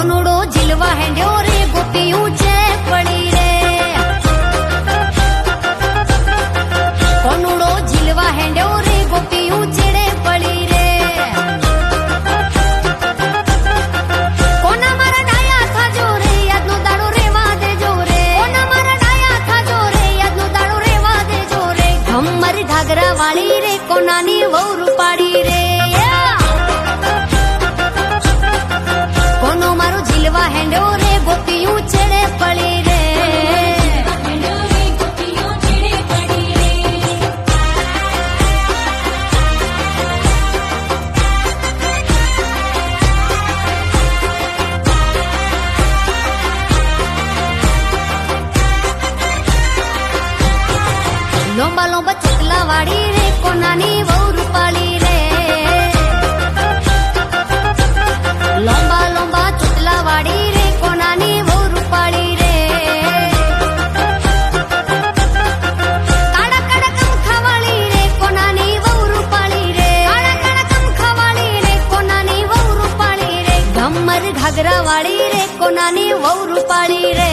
સોનોડો જીલવા હેંડ્યો રે ગોપીયું છે પડી રે. સોનોડો જીલવા હેંડ્યો રે ગોપીયું ચેડે પડી રે. કોના મારા ડાયા થાજો રે વાળી રે, કોનાની વહુ રૂપાડી લોંબા લોંબા ચકલા રૂપાળી રે. લોંબા લોંબા રે, કોનાની વહુ રૂપાળી રે. રૂપાળી વહુ રૂપાળી ગમર ઘાઘરા વાળી રે, કોનાની વહુ રૂપાળી રે.